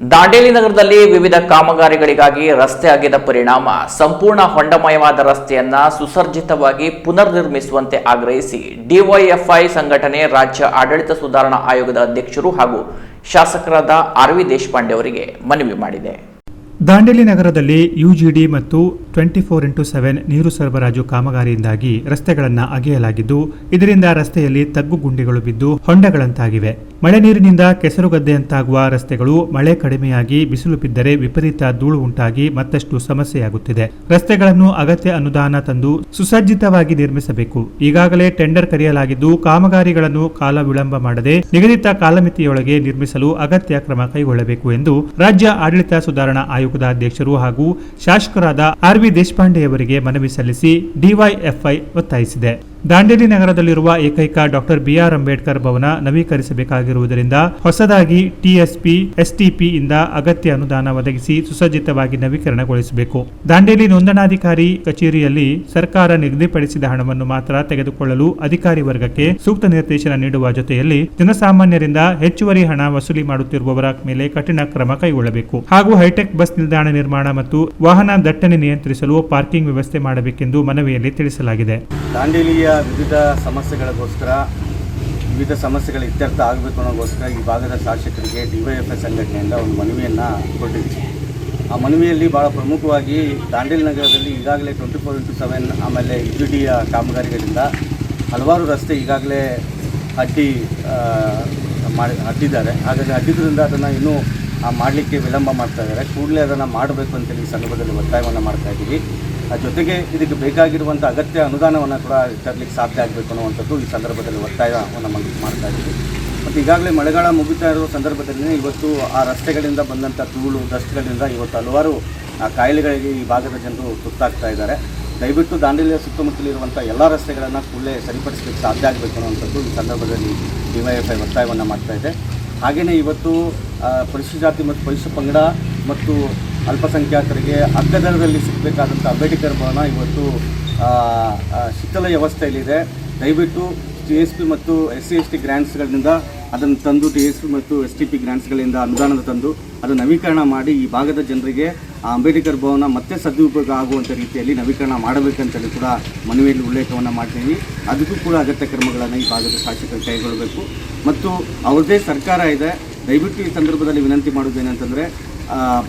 ದಾಂಡೇಲಿ ನಗರದಲ್ಲಿ ವಿವಿಧ ಕಾಮಗಾರಿಗಳಿಗಾಗಿ ರಸ್ತೆ ಅಗೆದ ಪರಿಣಾಮ, ಸಂಪೂರ್ಣ ಹೊಂಡಮಯವಾದ ರಸ್ತೆಯನ್ನ ಸುಸರ್ಜಿತವಾಗಿ ಪುನರ್ ನಿರ್ಮಿಸುವಂತೆ ಆಗ್ರಹಿಸಿ ಡಿವೈಎಫ್ಐ ಸಂಘಟನೆ ರಾಜ್ಯ ಆಡಳಿತ ಸುಧಾರಣಾ ಆಯೋಗದ ಅಧ್ಯಕ್ಷರು ಹಾಗೂ ಶಾಸಕರಾದ ಆರ್ ವಿ ದೇಶಪಾಂಡೆ ಅವರಿಗೆ ಮನವಿ ಮಾಡಿದೆ. ದಾಂಡೇಲಿ ನಗರದಲ್ಲಿ ಯುಜಿಡಿ ಮತ್ತು ಟ್ವೆಂಟಿ ಫೋರ್ ಇಂಟು ಸೆವೆನ್ ನೀರು ಸರಬರಾಜು ಕಾಮಗಾರಿಯಿಂದಾಗಿ ರಸ್ತೆಗಳನ್ನು ಅಗೆಯಲಾಗಿದ್ದು, ಇದರಿಂದ ರಸ್ತೆಯಲ್ಲಿ ತಗ್ಗು ಗುಂಡಿಗಳು ಬಿದ್ದು ಹೊಂಡಗಳಂತಾಗಿವೆ. ಮಳೆ ನೀರಿನಿಂದ ಕೆಸರುಗದ್ದೆಯಂತಾಗುವ ರಸ್ತೆಗಳು ಮಳೆ ಕಡಿಮೆಯಾಗಿ ಬಿಸಿಲು ಬಿದ್ದರೆ ವಿಪರೀತ ಧೂಳು ಉಂಟಾಗಿ ಮತ್ತಷ್ಟು ಸಮಸ್ಯೆಯಾಗುತ್ತಿದೆ. ರಸ್ತೆಗಳನ್ನು ಅಗತ್ಯ ಅನುದಾನ ತಂದು ಸುಸಜ್ಜಿತವಾಗಿ ನಿರ್ಮಿಸಬೇಕು. ಈಗಾಗಲೇ ಟೆಂಡರ್ ಕರೆಯಲಾಗಿದ್ದು, ಕಾಮಗಾರಿಗಳನ್ನು ಕಾಲ ವಿಳಂಬ ಮಾಡದೆ ನಿಗದಿತ ಕಾಲಮಿತಿಯೊಳಗೆ ನಿರ್ಮಿಸಲು ಅಗತ್ಯ ಕ್ರಮ ಕೈಗೊಳ್ಳಬೇಕು ಎಂದು ರಾಜ್ಯ ಆಡಳಿತ ಸುಧಾರಣಾ ಆಯೋಗದ ಅಧ್ಯಕ್ಷರು ಹಾಗೂ ಶಾಸಕರಾದ ಆರ್ ವಿ ದೇಶಪಾಂಡೆಯವರಿಗೆ ಮನವಿ ಸಲ್ಲಿಸಿ ಡಿವೈಎಫ್ಐ ಒತ್ತಾಯಿಸಿದೆ. ದಾಂಡೇಲಿ ನಗರದಲ್ಲಿರುವ ಏಕೈಕ doctor B R Ambedkar Bhavan ನವೀಕರಿಸಬೇಕಾಗಿರುವುದರಿಂದ ಹೊಸದಾಗಿ ಟಿಎಸ್ಪಿ, ಎಸ್ಟಿಪಿ ಇಂದ ಅಗತ್ಯ ಅನುದಾನ ಒದಗಿಸಿ ಸುಸಜ್ಜಿತವಾಗಿ ನವೀಕರಣಗೊಳಿಸಬೇಕು. ದಾಂಡೇಲಿ ನೋಂದಣಾಧಿಕಾರಿ ಕಚೇರಿಯಲ್ಲಿ ಸರ್ಕಾರ ನಿಗದಿಪಡಿಸಿದ ಹಣವನ್ನು ಮಾತ್ರ ತೆಗೆದುಕೊಳ್ಳಲು ಅಧಿಕಾರಿ ವರ್ಗಕ್ಕೆ ಸೂಕ್ತ ನಿರ್ದೇಶನ ನೀಡುವ ಜೊತೆಯಲ್ಲಿ ಜನಸಾಮಾನ್ಯರಿಂದ ಹೆಚ್ಚುವರಿ ಹಣ ವಸೂಲಿ ಮಾಡುತ್ತಿರುವವರ ಮೇಲೆ ಕಠಿಣ ಕ್ರಮ ಕೈಗೊಳ್ಳಬೇಕು. ಹಾಗೂ ಹೈಟೆಕ್ ಬಸ್ ನಿಲ್ದಾಣ ನಿರ್ಮಾಣ ಮತ್ತು ವಾಹನ ದಟ್ಟಣೆ ನಿಯಂತ್ರಿಸಲು ಪಾರ್ಕಿಂಗ್ ವ್ಯವಸ್ಥೆ ಮಾಡಬೇಕೆಂದು ಮನವಿಯಲ್ಲಿ ತಿಳಿಸಲಾಗಿದೆ. ದಾಂಡೇಲಿಯ ವಿವಿಧ ಸಮಸ್ಯೆಗಳಿಗೋಸ್ಕರ, ವಿವಿಧ ಸಮಸ್ಯೆಗಳ ಇತ್ಯರ್ಥ ಆಗಬೇಕು ಅನ್ನೋಗೋಸ್ಕರ ಈ ಭಾಗದ ಶಾಸಕರಿಗೆ ಡಿವೈಎಫ್ಐ ಸಂಘಟನೆಯಿಂದ ಒಂದು ಮನವಿಯನ್ನು ಕೊಟ್ಟಿದ್ವಿ. ಆ ಮನವಿಯಲ್ಲಿ ಭಾಳ ಪ್ರಮುಖವಾಗಿ ದಾಂಡೇಲಿ ನಗರದಲ್ಲಿ ಈಗಾಗಲೇ ಟ್ವೆಂಟಿ ಫೋರ್ ಇಂಟು ಸೆವೆನ್ ಆಮೇಲೆ ಯು ಡಿಯ ಕಾಮಗಾರಿಗಳಿಂದ ಹಲವಾರು ರಸ್ತೆ ಈಗಾಗಲೇ ಅಡ್ಡಿ ಮಾಡಿ ಅಡ್ಡಿದ್ದಾರೆ ಹಾಗಾಗಿ ಅಡ್ಡಿದ್ರಿಂದ ಅದನ್ನು ಇನ್ನೂ ಮಾಡಲಿಕ್ಕೆ ವಿಳಂಬ ಮಾಡ್ತಾ ಇದ್ದಾರೆ. ಕೂಡಲೇ ಅದನ್ನು ಮಾಡಬೇಕು ಅಂತೇಳಿ ಈ ಸಂದರ್ಭದಲ್ಲಿ ಒತ್ತಾಯವನ್ನು ಮಾಡ್ತಾ ಇದ್ದೀವಿ. ಜೊತೆಗೆ ಇದಕ್ಕೆ ಬೇಕಾಗಿರುವಂಥ ಅಗತ್ಯ ಅನುದಾನವನ್ನು ಕೂಡ ತರಲಿಕ್ಕೆ ಸಾಧ್ಯ ಆಗಬೇಕು ಅನ್ನುವಂಥದ್ದು ಈ ಸಂದರ್ಭದಲ್ಲಿ ಒತ್ತಾಯವನ್ನು ಮಾಡಿ- ಮಾಡ್ತಾ ಇದ್ದೀವಿ. ಮತ್ತು ಈಗಾಗಲೇ ಮಳೆಗಾಲ ಮುಗಿತಾ ಇರೋ ಸಂದರ್ಭದಲ್ಲಿ ಇವತ್ತು ಆ ರಸ್ತೆಗಳಿಂದ ಬಂದಂಥ ಧೂಳು, ಡಸ್ಟ್ಗಳಿಂದ ಇವತ್ತು ಹಲವಾರು, ಆ, ಕಾಯಿಲೆಗಳಿಗೆ ಈ ಭಾಗದ ಜನರು ತುತ್ತಾಗ್ತಾ ಇದ್ದಾರೆ. ದಯವಿಟ್ಟು ದಾಂಡೇಲಿಯ ಸುತ್ತಮುತ್ತಲಿರುವಂಥ ಎಲ್ಲ ರಸ್ತೆಗಳನ್ನು ಕೂಡಲೇ ಸರಿಪಡಿಸಲಿಕ್ಕೆ ಸಾಧ್ಯ ಆಗಬೇಕು ಅನ್ನುವಂಥದ್ದು ಈ ಸಂದರ್ಭದಲ್ಲಿ ಡಿವೈಎಫ್ಐ ಒತ್ತಾಯವನ್ನು ಮಾಡ್ತಾ ಇದೆ. ಹಾಗೆಯೇ ಇವತ್ತು ಪರಿಶು ಪರಿಶಿಷ್ಟ ಜಾತಿ ಮತ್ತು ಪರಿಶಿಷ್ಟ ಪಂಗಡ ಮತ್ತು ಅಲ್ಪಸಂಖ್ಯಾತರಿಗೆ ಅಗ್ಗದರದಲ್ಲಿ ಸಿಗಬೇಕಾದಂಥ ಅಂಬೇಡ್ಕರ್ ಭವನ ಇವತ್ತು ಶಿಥಿಲ ವ್ಯವಸ್ಥೆಯಲ್ಲಿದೆ ದಯವಿಟ್ಟು ಟಿ ಎಸ್ ಪಿ ಮತ್ತು ಎಸ್ ಸಿ ಎಸ್ ಟಿ ಗ್ರ್ಯಾಂಟ್ಸ್ಗಳಿಂದ ಅದನ್ನು ತಂದು ಟಿ ಎಸ್ ಪಿ ಮತ್ತು ಎಸ್ ಟಿ ಪಿ ಗ್ರ್ಯಾಂಟ್ಸ್ಗಳಿಂದ ಅನುದಾನದ ತಂದು ಅದು ನವೀಕರಣ ಮಾಡಿ ಈ ಭಾಗದ ಜನರಿಗೆ ಆ ಅಂಬೇಡ್ಕರ್ ಭವನ ಮತ್ತೆ ಸದುಪಯೋಗ ಆಗುವಂಥ ರೀತಿಯಲ್ಲಿ ನವೀಕರಣ ಮಾಡಬೇಕಂತೇಳಿ ಕೂಡ ಮನವಿಯಲ್ಲಿ ಉಲ್ಲೇಖವನ್ನು ಮಾಡ್ತೀವಿ. ಅದಕ್ಕೂ ಕೂಡ ಅಗತ್ಯ ಕ್ರಮಗಳನ್ನು ಈ ಭಾಗದ ಶಾಸಕರು ಕೈಗೊಳ್ಳಬೇಕು. ಮತ್ತು ಅವ್ರದ್ದೇ ಸರ್ಕಾರ ಇದೆ. ದಯವಿಟ್ಟು ಈ ಸಂದರ್ಭದಲ್ಲಿ ವಿನಂತಿ ಮಾಡೋದೇನಂತಂದರೆ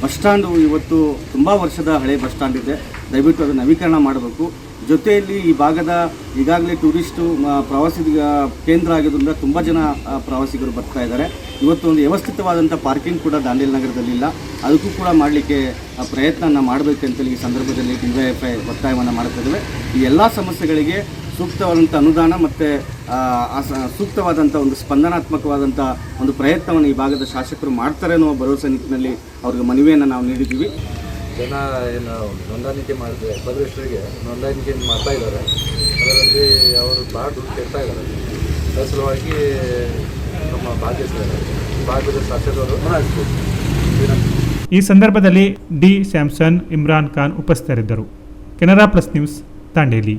ಬಸ್ ಸ್ಟ್ಯಾಂಡು ಇವತ್ತು ತುಂಬ ವರ್ಷದ ಹಳೆ ಬಸ್ ಸ್ಟ್ಯಾಂಡ್ ಇದೆ. ದಯವಿಟ್ಟು ಅದು ನವೀಕರಣ ಮಾಡಬೇಕು. ಜೊತೆಯಲ್ಲಿ ಈ ಭಾಗದ ಈಗಾಗಲೇ ಟೂರಿಸ್ಟು ಪ್ರವಾಸಿ ಕೇಂದ್ರ ಆಗಿರೋದ್ರಿಂದ ತುಂಬ ಜನ ಪ್ರವಾಸಿಗರು ಬರ್ತಾ ಇದ್ದಾರೆ. ಇವತ್ತು ಒಂದು ವ್ಯವಸ್ಥಿತವಾದಂಥ ಪಾರ್ಕಿಂಗ್ ಕೂಡ ದಾಂಡೇಲಿ ನಗರದಲ್ಲಿಲ್ಲ ಅದಕ್ಕೂ ಕೂಡ ಮಾಡಲಿಕ್ಕೆ ಪ್ರಯತ್ನ ಮಾಡಬೇಕಂತೇಳಿ ಈ ಸಂದರ್ಭದಲ್ಲಿ ಡಿ ವೈ ಎಫ್ ಐ ಒತ್ತಾಯವನ್ನು ಮಾಡ್ತಾ ಈ ಎಲ್ಲ ಸಮಸ್ಯೆಗಳಿಗೆ ಸೂಕ್ತವಾದಂಥ ಅನುದಾನ ಮತ್ತು ಸೂಕ್ತವಾದಂಥ ಒಂದು ಸ್ಪಂದನಾತ್ಮಕವಾದಂಥ ಒಂದು ಪ್ರಯತ್ನವನ್ನು ಈ ಭಾಗದ ಶಾಸಕರು ಮಾಡ್ತಾರೆ ಅನ್ನೋ ಭರವಸೆ ನಿಟ್ಟಿನಲ್ಲಿ ಅವ್ರಿಗೆ ಮನವಿಯನ್ನು ನಾವು ನೀಡಿದ್ದೀವಿ. ಜನ ಏನು ನೋಂದಾಣಿಕೆ ಮಾಡಿದ್ರೆ ಬದಲಿಷ್ಟರಿಗೆ ನೋಂದಾಣಿಕೆ ಮಾಡ್ತಾ ಇದ್ದಾರೆ. ಅದರಲ್ಲಿ ಅವರು ಭಾಳ ದುಡ್ಡು ಕೆಡ್ತಾ ಇದ್ದಾರೆ. ಅದರ ಸಲುವಾಗಿ ನಮ್ಮ ಭಾಗ್ಯ ಭಾಗದ ಶಾಸಕರು ಈ ಸಂದರ್ಭದಲ್ಲಿ ಡಿ. ಸ್ಯಾಮ್ಸನ್ ಇಮ್ರಾನ್ ಖಾನ್ ಉಪಸ್ಥಿತರಿದ್ದರು. Canara plus news Dandeli